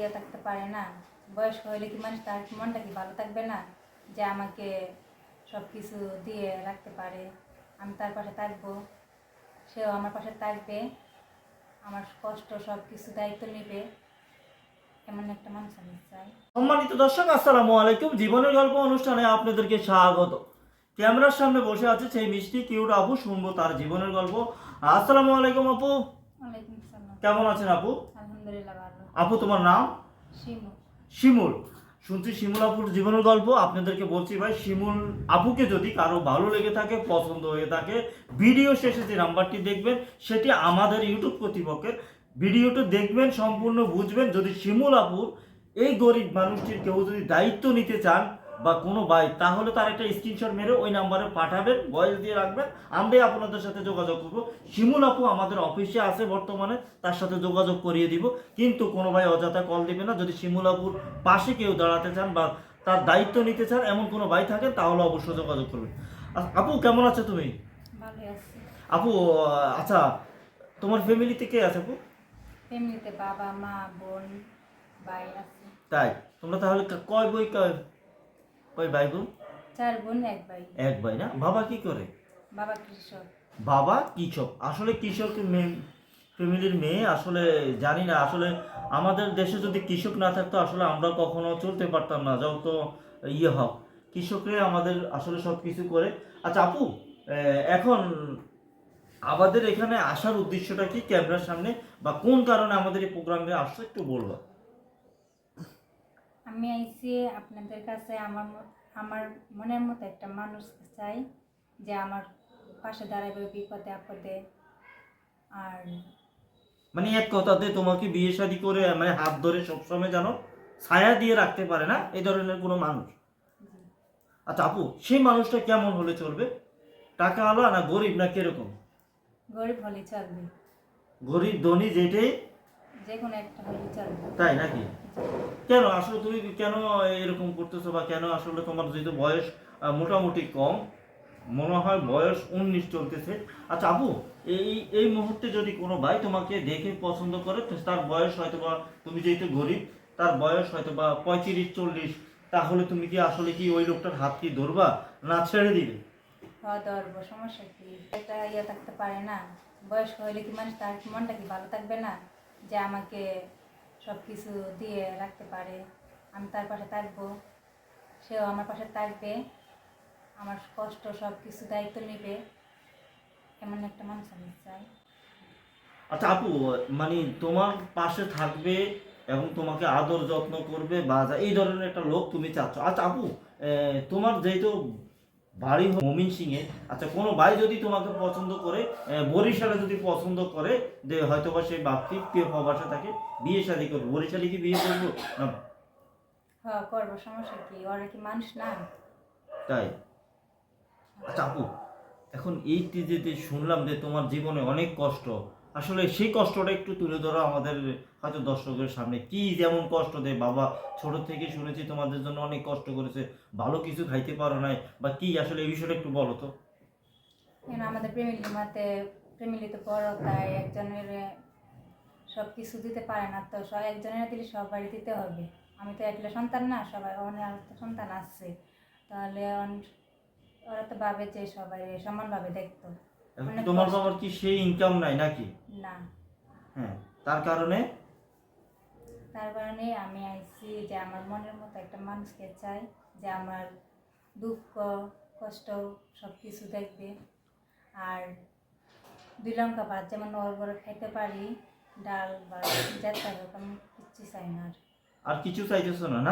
ইয়ে থাকতে পারে না। বয়স্ক হলে কি মানুষ তার মনটা কি ভালো থাকবে না? যে আমাকে সব কিছু দিয়ে রাখতে পারে। আমি তার পাশে থাকব। সেও আমার পাশে থাকবে। আমার কষ্ট সব কিছু দায়িত্ব নেবে। এমন একটা মানুষ আমি চাই। সম্মানিত দর্শক আসসালামু আলাইকুম। জীবনের গল্প অনুষ্ঠানে আপনাদেরকে স্বাগত। ক্যামেরার সামনে বসে আছে সেই মিষ্টি কিউট আপু। শুনব তার জীবনের গল্প। আসসালামু আলাইকুম আপু। কেমন আছেন আপু? আলহামদুলিল্লাহ ভালো। আপু তোমার নাম? শিমুল। শুনছি শিমুল আপুর জীবনের গল্প আপনাদেরকে বলছি ভাই শিমুল আপুকে যদি কারও ভালো লেগে থাকে পছন্দ হয়ে থাকে ভিডিও শেষে যে নাম্বারটি দেখবেন সেটি আমাদের ইউটিউব কর্তৃপক্ষের ভিডিওটি দেখবেন সম্পূর্ণ বুঝবেন। যদি শিমুল আপুর এই গরিব মানুষটির কেউ যদি দায়িত্ব নিতে চান বা কোনো ভাই তাহলে তার একটা স্ক্রিনশট মেরে ওই নাম্বারে পাঠাবেন ভয়েস দিয়ে রাখবেন। আমরাই আপনাদের সাথে যোগাযোগ করব। শিমুল আপু আমাদের অফিসে আছে বর্তমানে তার সাথে যোগাযোগ করিয়ে দিব। কিন্তু কোনো ভাই অযথা কল দিবে না। যদি শিমুল আপুর পাশে কেউ দাঁড়াতে চান বা তার দায়িত্ব নিতে চান এমন কোনো ভাই থাকে তাহলে অবশ্যই যোগাযোগ করবেন। আপু কেমন আছো তুমি? আপু আচ্ছা তোমার ফ্যামিলিতে কে আছে আপু? ফ্যামিলিতে বাবা মা বোন ভাই আছে। তাই? তোমরা তাহলে কয় বই কয় কয় ভাই বোন? চার বোন এক ভাই। এক ভাই না? বাবা কি করে? বাবা কৃষক। বাবা কৃষক। আসলে কৃষক ফ্যামিলির মেয়ে? আসলে জানি না। আসলে আমাদের দেশে যদি কৃষক না থাকতো আসলে আমরা কখনো চলতে পারতাম না। যত ইয়ে হোক। কৃষকরে আমাদের আসলে সব কিছু করে। আচ্ছা আপু এখন আমাদের এখানে আসার উদ্দেশ্যটা কি? ক্যামেরার সামনে বা কোন কারণে আমাদের এই প্রোগ্রামে আসছো একটু বলব। আমি আইসি আপনাদের কাছে আমার আমার মনের মতো একটা মানুষ চাই যে আমার পাশে দাঁড়াবে বিপদে আপদে। আর মানে এক কথাতে তোমাকে বিয়ে শাদী করে মানে হাত ধরে সবসময় যেন ছায়া দিয়ে রাখতে পারে না? এই ধরনের কোনো মানুষ? আচ্ছা আপু সেই মানুষটা কেমন হলে চলবে? টাকা আলো না গরিব না কীরকম? গরিব হলে চলবে। গরিব ধনী যেটাই যে কোনো একটা হলে চলবে। তাই নাকি? কেন? আসলে তুমি কেন এরকম করতেছো বা কেন আসলে তোমার যেহেতু বয়স মোটামুটি কম, মনে হয় বয়স উনিশ চলতেছে। আচ্ছা আপু, এই এই মুহূর্তে যদি কোনো ভাই তোমাকে দেখে পছন্দ করে তার বয়স হয়তো বা তুমি যেহেতু গরিব, তার বয়স হয়তো বা পঁয়ত্রিশ, চল্লিশ, তাহলে তুমি কি আসলে কি ওই লোকটার হাত কি ধরবা না ছেড়ে দিবে? খাওয়া দাওয়ার সমস্যা কি? একটা ইয়ে থাকতে পারে না। বয়স্ক হলে কি মানুষ তার মনটা কি ভালো থাকবে না? যে আমাকে সব কিছু দিয়ে রাখতে পারে। আমি তার পাশে থাকব। সেও আমার পাশে থাকবে। আমার কষ্ট সব কিছু দায়িত্ব নেবে। এমন একটা মানুষ আমি চাই। আচ্ছা আপু মানে তোমার পাশে থাকবে এবং তোমাকে আদর যত্ন করবে বা এই ধরনের একটা লোক তুমি চাচ্ছ। আচ্ছা আপু তোমার যেহেতু বাড়ি মমিন সিংয়ে। আচ্ছা কোনো ভাই যদি তোমাকে পছন্দ করে বরিশালে যদি পছন্দ করে যে হয়তো বা সেই বাপটি প্রিয় প্রবাসে থাকে বিয়ে শাদি করব। বরিশালে কি বিয়ে করব? না? হ্যাঁ করব সমস্যা কি? ওরা কি মানুষ না? তাই? আচ্ছা আপু এখন এই যে শুনলাম যে তোমার জীবনে অনেক কষ্ট। আসলে সেই কষ্টটা একটু তুলে ধরো আমাদের হয়তো দর্শকের সামনে। কি যেমন কষ্ট দেয়, বাবা ছোট থেকে শুনেছি তোমাদের জন্য অনেক কষ্ট করেছে, ভালো কিছু খাইতে পারো নাই, বা কি আসলে এই বিষয়টা একটু বলো তো। আমাদের প্রেমিলি মাতে তো বড়, তাই একজনের সব কিছু দিতে পারে না, তো সব একজনের দিলে সবাই দিতে হবে। আমি তো একলা সন্তান না, সবাই অনেক সন্তান আসছে তাহলে ওরা তো ভাবে যে সবাই সমানভাবে দেখতো। তোমার বাবার কি সেই ইনকাম নাই নাকি? না। হ্যাঁ তার কারণে? তার কারণে আমি আইছি যে আমার মনের মতো একটা মানুষকে চাই যে আমার দুঃখ কষ্ট সব কিছু দেখবে। আর দুই লঙ্কা ভাত যেমন ওর বড় খাইতে পারি ডাল বা যেতে আমি কিচ্ছু চাই না আর কিছু চাইতেছো না না?